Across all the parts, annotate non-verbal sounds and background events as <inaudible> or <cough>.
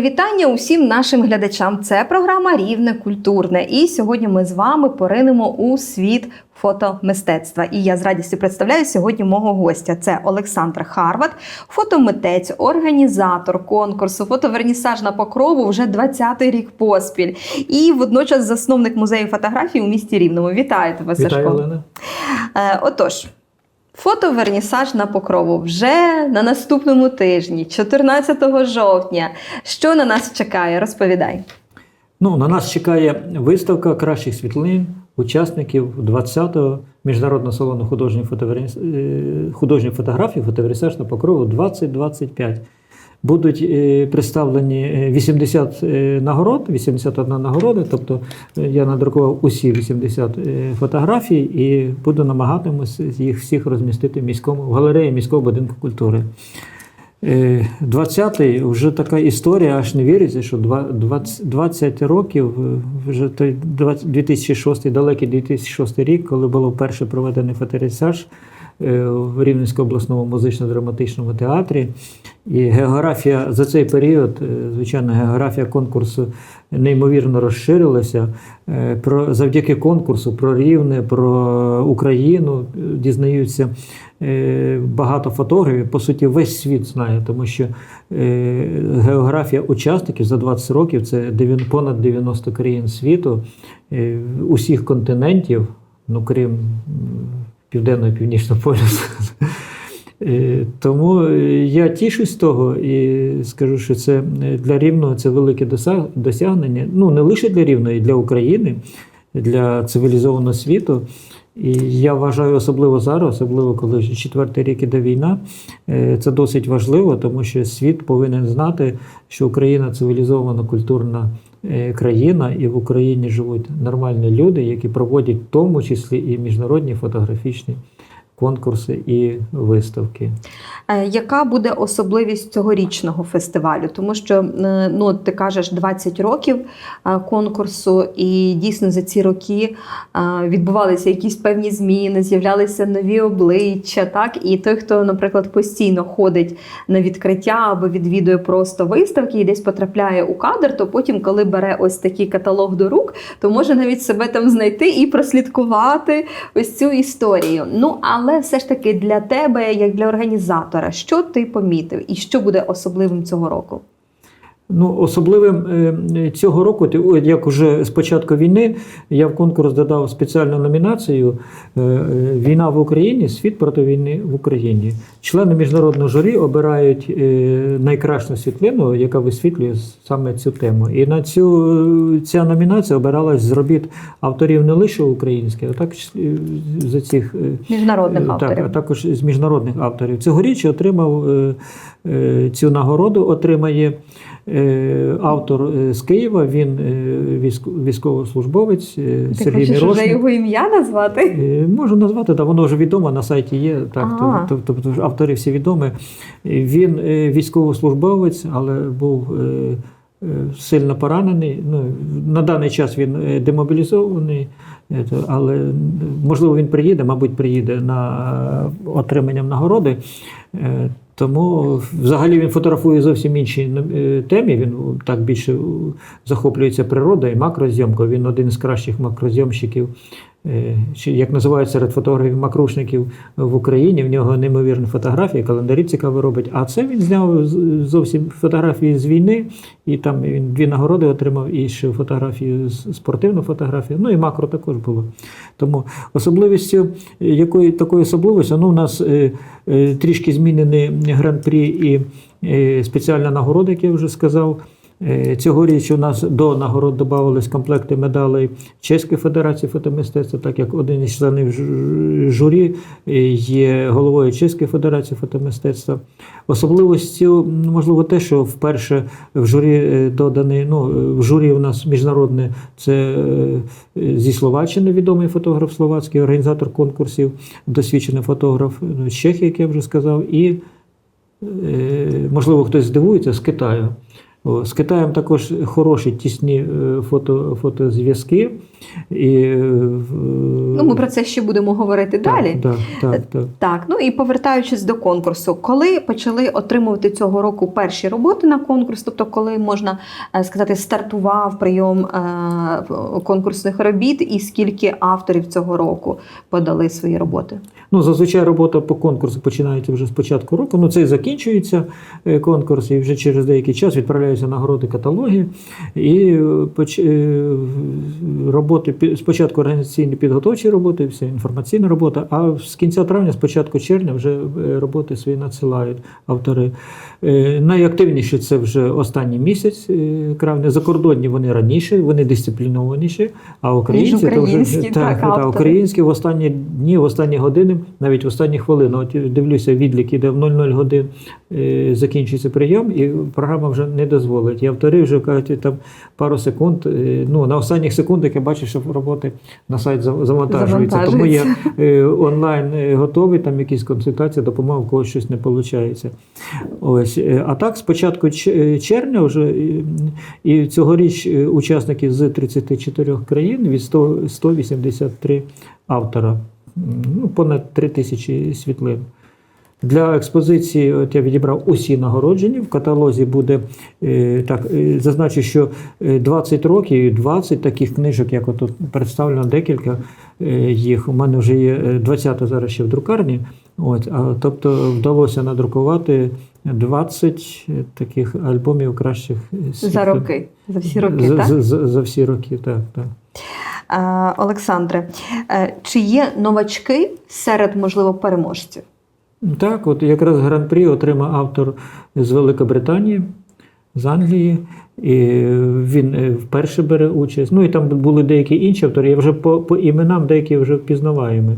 Мої вітання усім нашим глядачам. Це програма Рівне культурне. І сьогодні ми з вами поринемо у світ фотомистецтва. І я з радістю представляю сьогодні мого гостя. Це Олександр Харват, фотомитець, організатор конкурсу Фотовернісаж на покрову вже 20-й рік поспіль. І водночас засновник музею фотографії у місті Рівному. Вітаю тебе, Вітаю, Сашко. Олена. Е, Фотовернісаж на покрову вже на наступному тижні, 14 жовтня. Що на нас чекає? Розповідай. Ну, на нас чекає виставка кращих світлин учасників 20-го міжнародного салону художньої фотоверніс... е, художньої фотографії фотовернісаж на покрову 2025. Будуть е, представлені е, 80 е, нагород, 81 нагорода, тобто е, я надрукував усі 80 е, фотографій і буду намагатимусь їх всіх розмістити в міському в галереї міського будинку культури. Е, 20-й вже така історія, аж не віриться, що два- 20, 20 років, е, вже той 20 2006, далекий 2006 рік, коли було вперше проведений фоторесаж е, в Рівненському обласному музично-драматичному театрі. І географія за цей період, е, звичайно, географія конкурсу неймовірно розширилася. Е, Про, завдяки конкурсу про Рівне, про Україну е, дізнаються е, багато фотографів. По суті, весь світ знає, тому що е, географія учасників за 20 років це понад 90 країн світу, е, усіх континентів, ну крім м, південного і північного полюсу. Е, Тому е, я тішусь того і скажу, що це е, для Рівного це велике досягнення. Ну не лише для Рівного, і для України, для цивілізованого світу. І я вважаю, особливо зараз, особливо коли четвертий рік іде війна, це досить важливо, тому що світ повинен знати, що Україна цивілізована культурна країна, і в Україні живуть нормальні люди, які проводять в тому числі і міжнародні фотографічні конкурси і виставки. Е, Яка буде особливість цьогорічного фестивалю? Тому що е, ну, ти кажеш 20 років е, конкурсу, і дійсно за ці роки відбувалися якісь певні зміни, з'являлися нові обличчя. Так, і той, хто, наприклад, постійно ходить на відкриття або відвідує просто виставки і десь потрапляє у кадр, то потім, коли бере ось такий каталог до рук, то може навіть себе там знайти і прослідкувати ось цю історію. Ну але все ж таки для тебе, як для організатора, що ти помітив і що буде особливим цього року? Ну, особливим е, цього року, як уже з початку війни, я в конкурс додав спеціальну номінацію е, е, Війна в Україні, світ проти війни в Україні. Члени міжнародного журі обирають найкращу світлину, яка висвітлює саме цю тему. І на цю ця номінація обиралась з робіт авторів не лише українських, а також з цих Міжнародних Е, авторів. Так, а також з міжнародних авторів. Цьогоріч отримав цю нагороду, отримає автор е, з Києва. Він е, військовослужбовець е, Ти Сергій хочеш вже його ім'я назвати? Е, Можу назвати, та воно вже відомо на сайті є. Так, Ага. то- то- тобто автори всі відомі. Е, Він е, військовослужбовець, але був е, е, сильно поранений. Ну, на даний час він е, демобілізований, е, але можливо він приїде, мабуть, приїде на е, отриманням нагороди. Е, Тому взагалі він фотографує зовсім іншій е, темі. Він так більше у, захоплюється природою, макрозйомкою. Він один з кращих макрозйомщиків, е, чи як називають серед фотографів макрушників в Україні. В нього неймовірні фотографії, календарі цікаво робить. А це він зняв зовсім фотографії з війни, і там він дві нагороди отримав, і ще фотографію спортивну фотографію. Ну і макро також було. Тому особливістю е, якої такої особливості, ну, у нас е, е, трішки змінений гран-прі і е, спеціальна нагорода, як я вже сказав. Е, Цьогоріч у нас до нагород додавались комплекти медалей Чеської Федерації фотомистецтва, так як один із членів журі е, є головою Чеської Федерації фотомистецтва. Особливостю, можливо, те, що вперше в журі е, доданий, ну, в журі у нас міжнародне це зі Словаччини відомий фотограф словацький, організатор конкурсів, досвідчений фотограф ну, Чехії, як я вже сказав, і, можливо, хтось здивується, з Китаю. З Китаєм також хороші тісні е, фото, фотозв'язки. І, е, в- Ну, ми про це ще будемо говорити далі. Так, так, так, так. Так, ну і повертаючись до конкурсу, коли почали отримувати цього року перші роботи на конкурс, тобто коли можна е, сказати, стартував прийом е, конкурсних робіт, і скільки авторів цього року подали свої роботи? Ну, зазвичай робота по конкурсу починається вже з початку року. Ну, це і закінчується е, конкурс, і вже через деякий час відправляються нагороди каталоги. І е, е, роботи спочатку організаційні підготовчі роботи, вся інформаційна робота, а з кінця травня, з початку червня, вже роботи свої надсилають автори. Е, Найактивніші це вже останній місяць травня. Закордонні вони раніше, вони дисциплінованіші, а українці то вже українські, так, так, автори. українські в останні дні, в останні години, навіть в останні хвилини. От дивлюся, відлік іде в 00 годин е, закінчується прийом, і програма вже не дозволить. І автори вже кажуть, там пару секунд. е, ну на останніх секундах я бачу, що роботи на сайт завантажуються. Тому я е, онлайн готовий, там якісь консультації, допомога, в когось щось не виходить. Ось. А так, з початку ч- е, червня вже і цьогоріч учасники з 34 країн від 100, 183 автора, ну, понад 3 тисячі світлин. Для експозиції от я відібрав усі нагороджені. В каталозі буде е, так, е, зазначу, що е, 20 років і 20 таких книжок, як отут представлено декілька е, їх. У мене вже є 20 зараз ще в друкарні. От, а, тобто вдалося надрукувати 20 таких альбомів кращих е, За роки, за всі роки, за, так? За, за, за всі роки, так. так. Олександре, е, чи є новачки серед, можливо, переможців? Так, от якраз гран-прі отримав автор з Великобританії, з Англії. І він е, вперше бере участь. Ну і там були деякі інші автори. Я вже по, по іменам деякі вже впізнаваємо.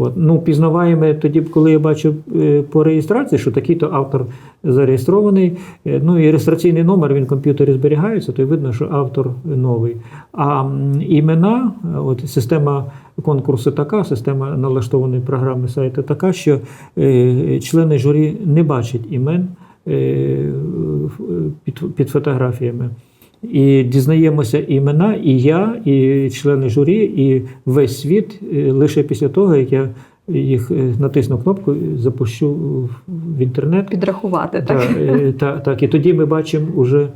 От. Ну, пізнаваємо тоді, коли я бачу е, по реєстрації, що такий-то автор зареєстрований. Е, Ну і реєстраційний номер він в комп'ютері зберігається, то й видно, що автор новий. А імена, от система конкурсу така, система налаштованої програми сайту така, що е, члени журі не бачать імен під, під фотографіями. І дізнаємося імена, і я, і члени журі, і весь світ е, лише після того, як я їх е, натисну кнопку, запущу в- інтернет. Підрахувати, Так, так? е, та- так, і тоді ми бачимо уже,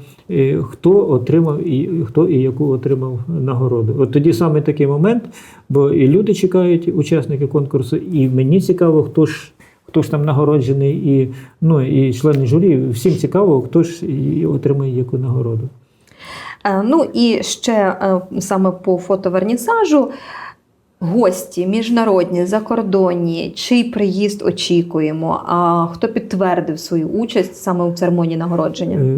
хто отримав і хто і яку отримав нагороду. От тоді саме такий момент, бо і люди чекають, учасники конкурсу, і мені цікаво, хто ж. Хто ж там нагороджений, і, ну, і члени журі, всім цікаво, хто ж і отримає яку нагороду. Е, Ну і ще е, саме по фотовернісажу. Гості міжнародні, закордонні, чий приїзд очікуємо? А хто підтвердив свою участь саме у церемонії нагородження? Е,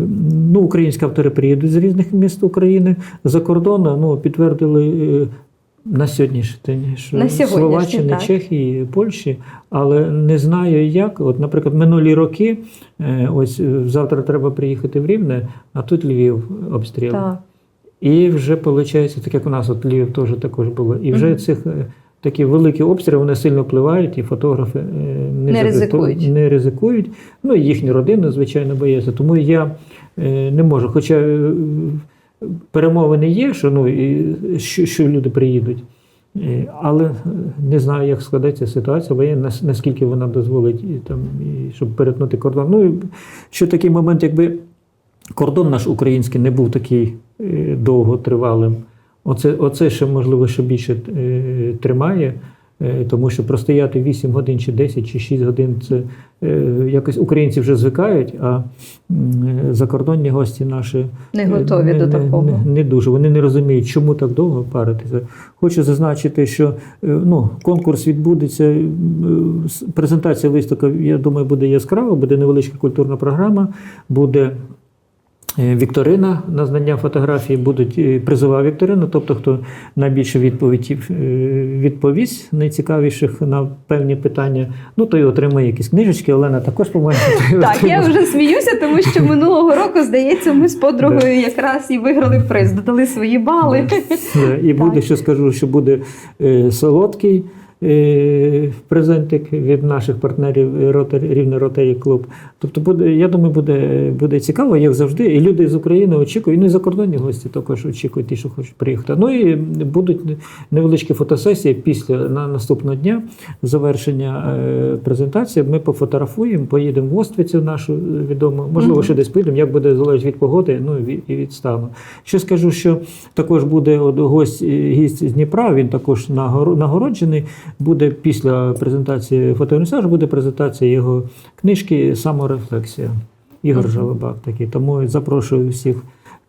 Ну, українські автори приїдуть з різних міст України. За кордону ну, підтвердили на сьогоднішній день, що На Словаччини, так. Чехії, Польщі, але не знаю як. От, наприклад, минулі роки, е, ось е, завтра треба приїхати в Рівне, а тут Львів обстріл. Так. І вже виходить, так як у нас от Львів теж також було. І вже Мгм. цих е, такі великі обстріли вони сильно впливають, і фотографи не, Не ризикують. не ризикують. Ну і їхні родини, звичайно, бояться. Тому я не можу. Хоча перемовини є, що, ну, і, що, що люди приїдуть. Е, Але е, не знаю, як складеться ситуація воєнна, нас- наскільки вона дозволить і, там, і, щоб перетнути кордон. Ну, і що такий момент, якби кордон наш український не був такий е, довготривалим. Оце, оце ще, можливо, ще більше тримає, тому що простояти 8 годин, чи 10, чи 6 годин це е, якось українці вже звикають, а е, закордонні гості наші Не готові не, до такого. Не, не дуже. Вони не розуміють, чому так довго паритися. Хочу зазначити, що е, ну, конкурс відбудеться. е, Презентація виставки, я думаю, буде яскрава, буде невеличка культурна програма, буде. Е, Вікторина на знання фотографії будуть е, призова вікторина, тобто хто найбільше відповідів е, відповість найцікавіших на певні питання, ну той отримає якісь книжечки. Олена також по-моєму. <laughs> Так, я вже сміюся, тому що минулого року, здається, ми з подругою якраз і виграли приз, додали свої бали. І буде, що скажу, що буде солодкий презентик від наших партнерів Рівне Ротарі Клуб. Тобто, буде, я думаю, буде, буде цікаво, як завжди. І люди з України очікують, ну і закордонні гості також очікують, ті, що хочуть приїхати. Ну і будуть невеличкі фотосесії після на наступного дня завершення е, презентації. Ми пофотографуємо, поїдемо в Оствицю нашу відому. Можливо, ще десь поїдемо, як буде залежить від погоди, ну і від- і стану. Ще скажу, що також буде от гость е, гість з Дніпра. Він також нагоро- нагороджений. Буде після презентації фотовернісажу, буде презентація його книжки Саморефлексія. Ігор. Жалобак такий. Тому запрошую всіх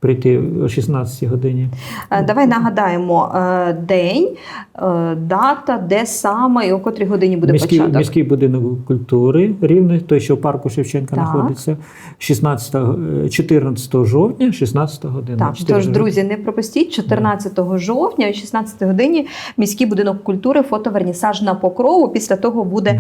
прийти о 16 годині. Е, Давай нагадаємо е, день, е, дата, де саме і о котрій годині буде міський, початок. міський будинок культури рівний, той, що в парку Шевченка Так. знаходиться, 16, е, 14 жовтня, 16 година. Так, тож, друзі, не пропустіть 14 жовтня о 16 годині міський будинок культури, фотовернісаж на покрову. Після того буде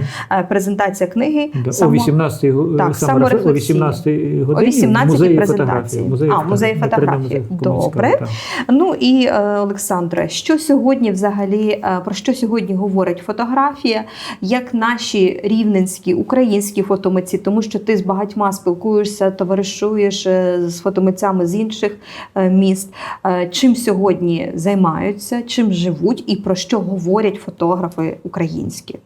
презентація книги. Да, само- О 18 го- Так, о саморефлексійні. 18 О 18 в музеї презентації. фотографії. Музеї А, музеї перейдемо фотографії. Добре. так. Ну і е, Олександре, що сьогодні взагалі е, про що сьогодні говорить фотографія? Як наші рівненські українські фотомитці, тому що ти з багатьма спілкуєшся, товаришуєш е, з фотомитцями з інших міст. Чим сьогодні займаються, чим живуть і про що говорять фотографи українські?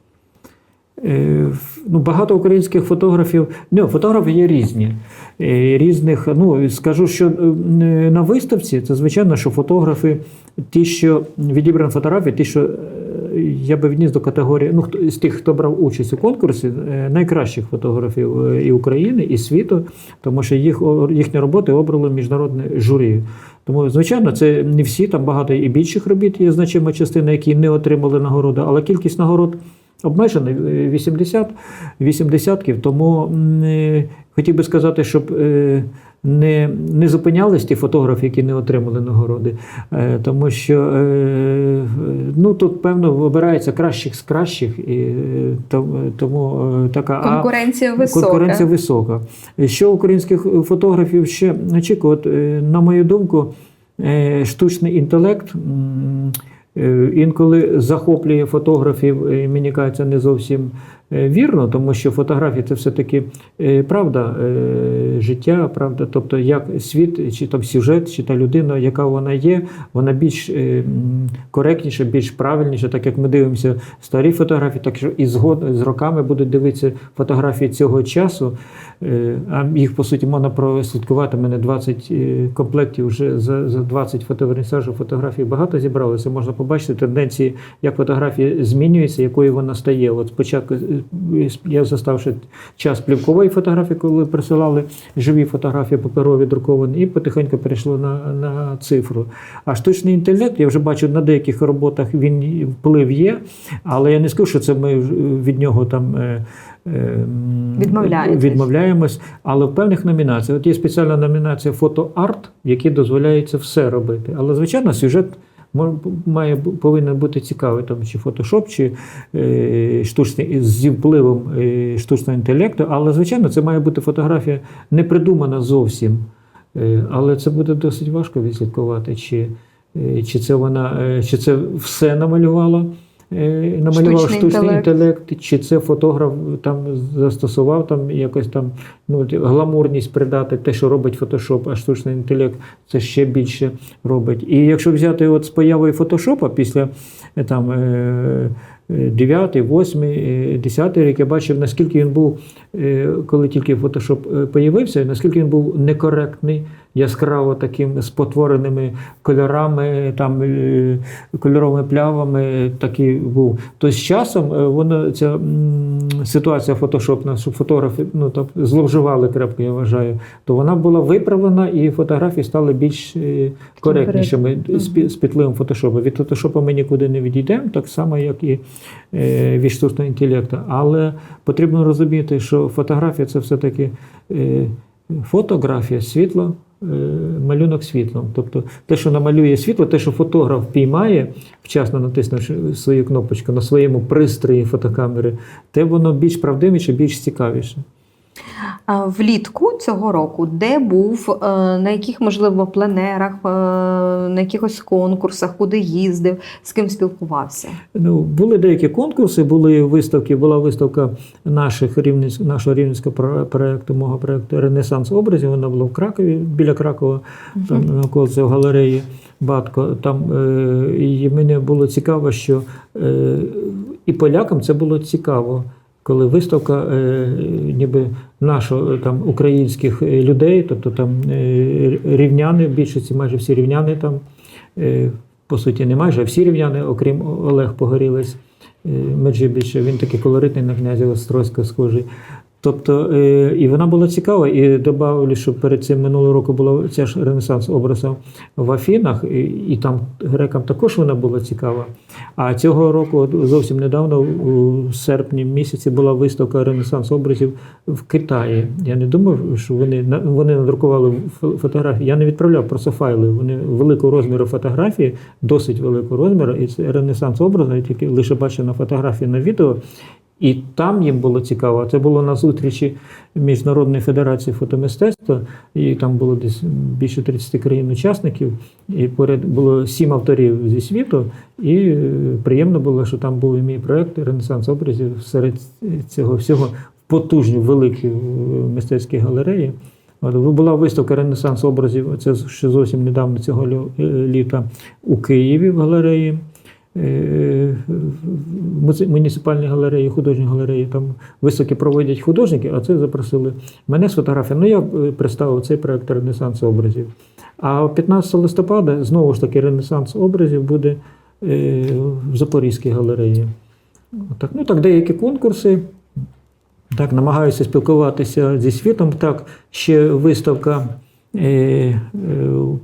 Е, Ну, багато українських фотографів, ну, фотографи є різні. Е, Різних, ну, скажу, що е, на виставці це звичайно, що фотографи, ті, що відібрані фотографії, ті, що я би відніс до категорії, ну, з тих, хто брав участь у конкурсі, найкращих фотографів і України, і світу, тому що їх, їхні роботи обрало міжнародне журі. Тому, звичайно, це не всі, там багато і більших робіт є значима частина, які не отримали нагороду, але кількість нагород обмежений е, 80 80 тому е, хотів би сказати, щоб е, не, не зупинялись ті фотографи, які не отримали нагороди. Е, Тому що е, ну, тут, певно, вибирається кращих з кращих, і е, тому е, така а- висока. Конкуренція висока. Що українських фотографів ще очікує? От, е, на мою думку, е, штучний інтелект м, е, інколи захоплює фотографів, і мені кажеться, не зовсім е, вірно, тому що фотографії це все-таки е, правда е, життя, правда, тобто як світ, чи там сюжет, чи та людина, яка вона є, вона більш е, коректніша, більш правильніша, так як ми дивимося старі фотографії, так що і згод з роками будуть дивитися фотографії цього часу. Е, А їх по суті можна прослідкувати. У мене 20 е, комплектів вже за, за 20 фотовернісажів фотографій багато зібралося. Можна побачити тенденції, як фотографія змінюється, якою вона стає. От спочатку е, я застав ще час плівкової фотографії, коли присилали живі фотографії паперові друковані, і потихеньку перейшло на, на цифру. А штучний інтелект, я вже бачу на деяких роботах він вплив є, але я не скажу, що це ми від нього там. е, е, відмовляємось, але в певних номінаціях. От є спеціальна номінація фотоарт, в якій дозволяється все робити. Але, звичайно, сюжет має повинен бути цікавий, там чи фотошоп, чи е, штучний з впливом е, штучного інтелекту. Але, звичайно, це має бути фотографія не придумана зовсім. Е, але це буде досить важко відслідкувати, чи, е, чи це вона, е, чи це все намалювала. Е, Намалював Штучний штучний, інтелект. інтелект, чи це фотограф там застосував там якось там ну, гламурність придати, те, що робить фотошоп, а штучний інтелект це ще більше робить. І якщо взяти от з появою фотошопа після е, там. е, 9, 8, 10 рік я бачив, наскільки він був, е, коли тільки фотошоп появився, наскільки він був некоректний, яскраво таким спотвореними кольорами, там, е, кольоровими плявами такий був. То з часом е, воно, ця ситуація фотошопна, що фотографи ну, там, зловживали крепко, я вважаю, то вона була виправлена і фотографії стали більш е, коректнішими з пі- з підпливом фотошопу. Від фотошопу ми нікуди не відійдемо, так само, як і від штучного інтелекту. Але потрібно розуміти, що фотографія це все-таки фотографія, світло. Е, Малюнок світлом. Тобто те, що намалює світло, те, що фотограф піймає, вчасно натиснувши свою кнопочку на своєму пристрої фотокамери, те воно більш правдивіше, більш цікавіше. Влітку цього року, де був, е, на яких, можливо, пленерах, е, на якихось конкурсах, куди їздив, з ким спілкувався? Ну, були деякі конкурси, були виставки. Була виставка наших рівненськ, нашого рівненського про- проекту, мого проекту Ренесанс образів. Вона була в Кракові, біля Кракова, там навколо в галереї Батко. Там е, і мені було цікаво, що і полякам це було цікаво. Коли виставка е, ніби нашо там українських е, людей, тобто там е, рівняни, в більшості майже всі рівняни там, е, по суті, не майже, а всі рівняни, окрім Олег Погорілець, е, Меджибіч, він такий колоритний на князя Острозька схожий. Тобто, е, і вона була цікава, і додав, що перед цим минулого року була ця ж Ренесанс образа в Афінах, і, і там грекам також вона була цікава. А цього року, зовсім недавно, у серпні місяці, була виставка Ренесанс образів в Китаї. Я не думав, що вони вони надрукували фотографії. Я не відправляв просто файли. Вони великого розміру фотографії, досить великого розміру, і це Ренесанс образу, тільки лише бачив на фотографії на відео. І там їм було цікаво. Це було на зустрічі Міжнародної федерації фотомистецтва, і там було десь більше 30 країн-учасників, і поряд було сім авторів зі світу. І е, приємно було, що там був і мій проект Ренесанс образів серед цього всього потужні великі е, мистецькі галереї. Була виставка Ренесанс образів, це ще зовсім недавно цього е, літа у Києві в галереї. Е, в галереї, художній галереї, там виставки проводять художники, а це запросили мене з фотографією. Ну, я е, представив цей проект Ренесанс образів. А 15 листопада знову ж таки Ренесанс образів буде е, в Запорізькій галереї. Так, ну так, деякі конкурси. Так, намагаюся спілкуватися зі світом. Так, ще виставка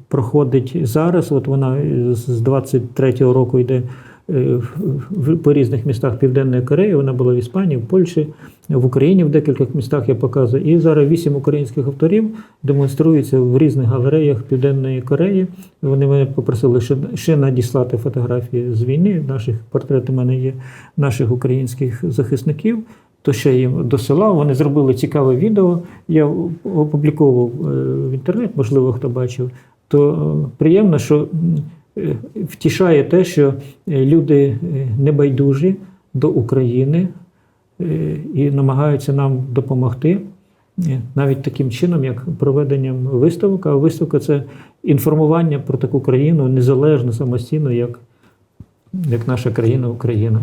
проходить зараз. От вона з 23-го року йде е, по різних містах Південної Кореї. Вона була в Іспанії, в Польщі, в Україні в декількох містах я показую. І зараз вісім українських авторів демонструються в різних галереях Південної Кореї. Вони мене попросили ще надіслати фотографії з війни. Наших портрети в мене є наших українських захисників. То ще їм досилав. Вони зробили цікаве відео. Я опубліковував е, в інтернет, можливо, хто бачив. То е, приємно, що е, втішає те, що люди небайдужі до України і намагаються нам допомогти. Навіть таким чином, як проведенням виставок. А виставка це інформування про таку країну незалежно, самостійно, як, як наша країна Україна.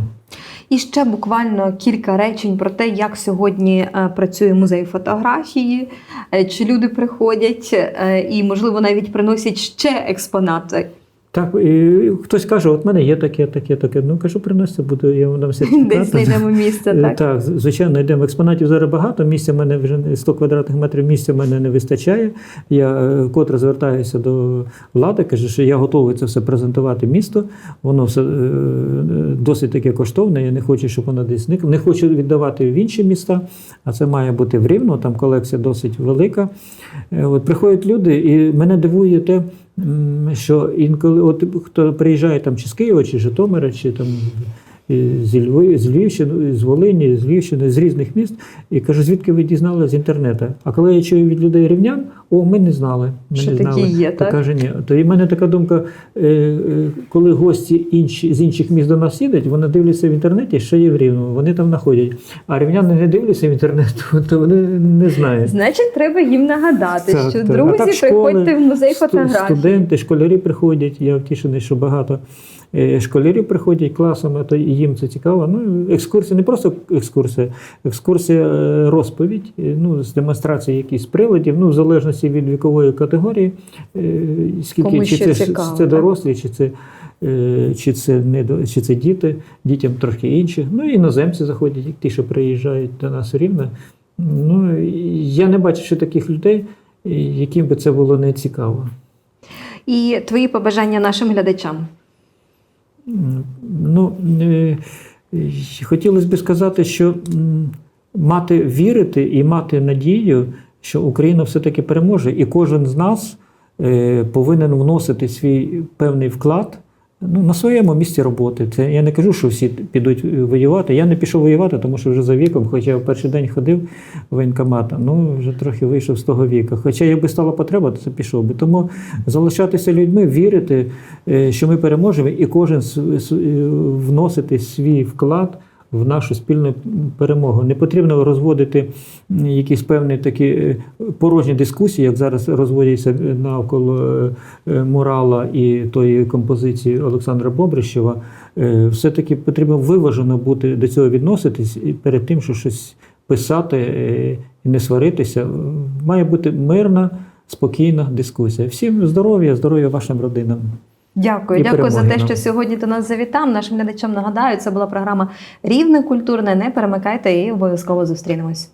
І ще буквально кілька речень про те, як сьогодні е, працює музей фотографії, е, чи люди приходять е, і, можливо, навіть приносять ще експонати. Так, і хтось каже, от в мене є таке, таке, таке. Ну кажу, приносьте, буду, я вам дам сертифікат. Десь знайдемо місце, Е, так? Так, звичайно, йдемо. Експонатів зараз багато. Місця в мене вже не- 100 квадратних метрів місця в мене не вистачає. Я е, котре звертаюся до влади, кажу, що я готовий це все презентувати місто. Воно все е, досить таке коштовне. Я не хочу, щоб воно десь зникло. Не хочу віддавати в інші міста, а це має бути в Рівно. Там колекція досить велика. От приходять люди, і мене дивує те, що інколи, от хто приїжджає там чи з Києва, чи Житомира, чи там зі Львів, з Львівщини, з Волині, з Львівщини, з різних міст. І кажу, звідки ви дізнали з інтернету? А коли я чую від людей рівнян, о, ми не знали. Ми Що не такі знали. є, так? каже, ні. То і в мене така думка, е, е, коли гості інші, з інших міст до нас їдуть, вони дивляться в інтернеті, що є в Рівному, вони там знаходять. А рівняни не дивляться в інтернет, <laughs> то вони не знають. Значить, треба їм нагадати, Так, що. Друзі, так школи, приходьте в музей фотографії. Студенти, школярі приходять. Я втішений, що багато е, школярів приходять класами, то їм це цікаво. Ну, екскурсія не просто екскурсія, екскурсія е, розповідь, е, ну, з демонстрації якихось приладів, ну, в залежності від вікової категорії, скільки Кому чи це, цікаво, це так? дорослі, чи це. Чи це не чи це діти, дітям трохи інші. Ну іноземці заходять, як ті, що приїжджають до нас рівно. Ну я не бачу ще таких людей, яким би це було не цікаво. І твої побажання нашим глядачам. Ну, е, хотілося б сказати, що мати вірити і мати надію, що Україна все-таки переможе, і кожен з нас е, повинен вносити свій певний вклад ну, на своєму місці роботи. Це я не кажу, що всі підуть воювати. Я не пішов воювати, тому що вже за віком, хоча я в перший день ходив в воєнкомат, ну вже трохи вийшов з того віка. Хоча якби стала потреба, то це пішов би. Тому залишатися людьми, вірити, е, що ми переможемо, і кожен е, вносити свій вклад. В нашу спільну перемогу не потрібно розводити якісь певні такі е, порожні дискусії, як зараз розводяться навколо е, мурала і тої композиції Олександра Бобрищева. Е, Все-таки потрібно виважено бути до цього відноситись і перед тим, що щось писати і не сваритися. Має бути мирна, спокійна дискусія. Всім здоров'я, здоров'я вашим родинам. Дякую, І дякую за те, нам. що сьогодні до нас завітав. Нашим глядачам нагадаю, це була програма Рівне культурне. Не перемикайте і обов'язково зустрінемось.